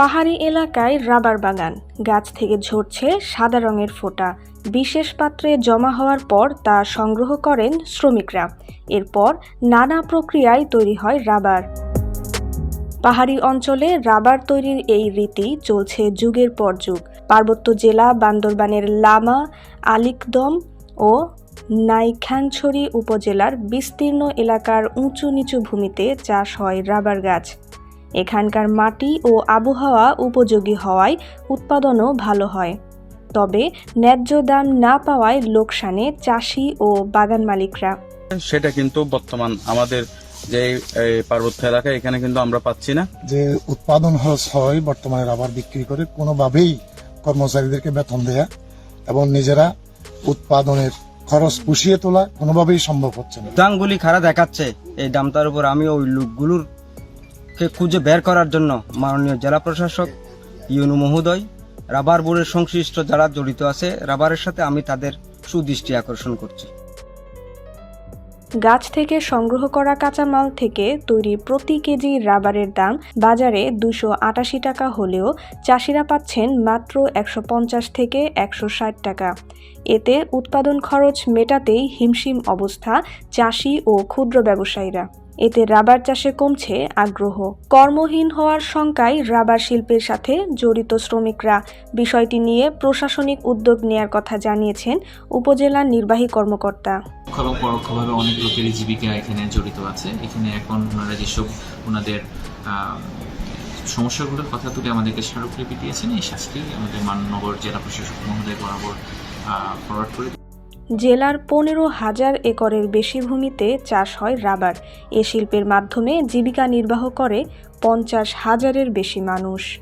পাহাড়ি এলাকায় রাবার বাগান। গাছ থেকে ঝরছে সাদা রঙের ফোঁটা। বিশেষ পাত্রে জমা হওয়ার পর তা সংগ্রহ করেন শ্রমিকরা। এরপর নানা প্রক্রিয়ায় তৈরি হয় রাবার। পাহাড়ি অঞ্চলে রাবার তৈরির এই রীতি চলছে যুগের পর যুগ। পার্বত্য জেলা বান্দরবানের লামা, আলিকদম ও নাইখ্যাংছড়ি উপজেলার বিস্তীর্ণ এলাকার উঁচু নিচু ভূমিতে চাষ হয় রাবার গাছ। এখানকার মাটি ও আবহাওয়া উপযোগী হওয়ায় উৎপাদনও ভালো হয়। তবে ন্যায্য দাম না পাওয়ায় লোকসানে চাষি ও বাগান মালিকরা। সেটা কিন্তু বর্তমান আমাদের যে পার্বত্য এলাকা এখানে কিন্তু আমরা পাচ্ছি না। যে উৎপাদন খরচ হয় বর্তমানে রাবার বিক্রি করে কোনোভাবেই কর্মচারীদেরকে বেতন দেয়া এবং নিজেরা উৎপাদনের খরচ পুষিয়ে তোলা কোনোভাবেই সম্ভব হচ্ছে না। দামগুলি খারাপ দেখাচ্ছে। এই দামটার উপর আমি ওই লোকগুলোর কে খুঁজে বের করার জন্য মাননীয় জেলা প্রশাসক ইউনু মহোদয় রাবার বোর্ডের সংশ্লিষ্ট যারা জড়িত আছে রাবারের সাথে আমি তাদের সুদৃষ্টি আকর্ষণ করছি। গাছ থেকে সংগ্রহ করা কাঁচামাল থেকে তৈরি প্রতি কেজি রাবারের দাম বাজারে দুশো আটাশি টাকা হলেও চাষিরা পাচ্ছেন মাত্র একশো পঞ্চাশ থেকে একশো ষাট টাকা। এতে উৎপাদন খরচ মেটাতেই হিমশিম অবস্থা চাষি ও ক্ষুদ্র ব্যবসায়ীরা। এতে রাবার চাষে কমছে আগ্রহ। কর্মহীন হওয়ার শঙ্কায় রাবার শিল্পের সাথে জড়িত শ্রমিকরা। বিষয়টি নিয়ে প্রশাসনিক উদ্যোগ নেয়ার কথা জানিয়েছেন উপজেলার নির্বাহী কর্মকর্তা। পরোক্ষ পরোক্ষভাবে অনেক লোকেরই জীবিকা এখানে জড়িত আছে। এখানে এখন ওনারা যেসব ওনাদের সমস্যাগুলোর কথা তুলে আমাদেরকে স্মারকলিপি দিয়েছেন, এই শাস্তি আমাদের মাননগর জেলা প্রশাসক মহোদয় বরাবর ফরওয়ার্ড করে জেলার পনেরো হাজার একরের বেশি ভূমিতে চাষ হয় রাবার। এ শিল্পের মাধ্যমে জীবিকা নির্বাহ করে পঞ্চাশ হাজারের বেশি মানুষ।